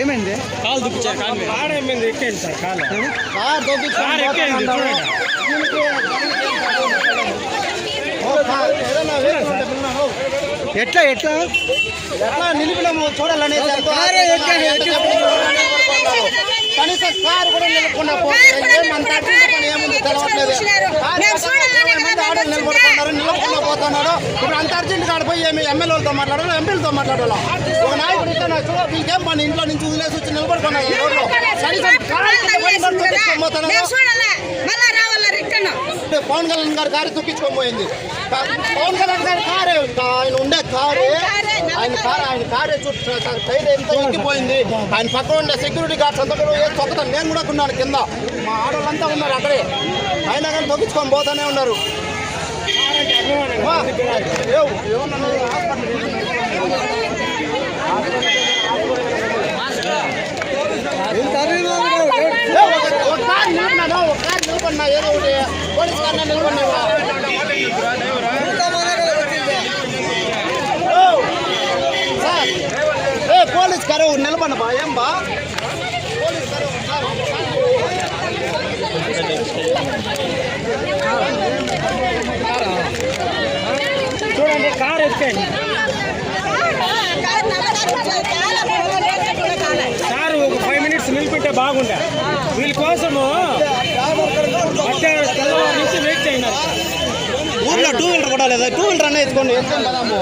ఏమైంది? కాలు దుప్పించారు కాలు కారు ఏమైంది? ఎక్కేయండి సార్ కాలు. కార్ ఎక్కేయండి. చూడండి. పిల్లలు. ఎట్లా? ఎట్లా ఎట్లా నిలిపినాము చూడాలనేసి ఎంతో కనీసం కారు కూడా పని ఏముంది తెలవట్లేదు. ఆడోళ్ళు నిలబడుతున్నారు, నిలబడకుండా పోతున్నారు. ఇప్పుడు అంత అర్జెంట్ కాడ పోయి ఏమి ఎమ్మెల్యేలతో మాట్లాడాలా ఎంపీలతో మాట్లాడాలా? ఒక నాయకుడు పవన్ కళ్యాణ్ గారి కారు తొక్కించుకొని పోయింది కా- పవన్ కళ్యాణ్ గారి కారే. ఆయన ఉండే కారే. ఆయన కారు ఆయన కారే. చుట్టూ టైర్ ఎంత ఎక్కిపోయింది. ఆయన పక్కన ఉండే సెక్యూరిటీ గార్డ్స్ అంతా కూడా ఏ తొక్కుతాను నేను కూడా ఉన్నాను కింద. మా ఆడవాళ్ళంతా ఉన్నారు అక్కడే. అయినా కానీ తొక్కించుకొని పోతానే ఉన్నారు. ఏమన్నా హాస్పిటల్ ఏ, ఒక- ఒక కారు నిలబడినా ఒక కారు నిలబడినా ఏదో ఒకటి పోలీస్ కారు నిలబడినావా ఓ, సార్ ఏ పోలీస్ కారు నిలబడిన బా ఏం బా పోలీస్ కారు సార్, చూడండి కారు ఎక్కేయండి కారు ఒక ఫైవ్ మినిట్స్ నిలిపింటే బాగుండే. వీళ్ళ కోసము తెల్లవారు నుంచి వెయిట్ చేయండి ఊర్లో టూ వీలర్ కూడా లేదా? టూ వీలర్ అనేది ఎత్తుకోండి. ఎత్తుకొని పదాము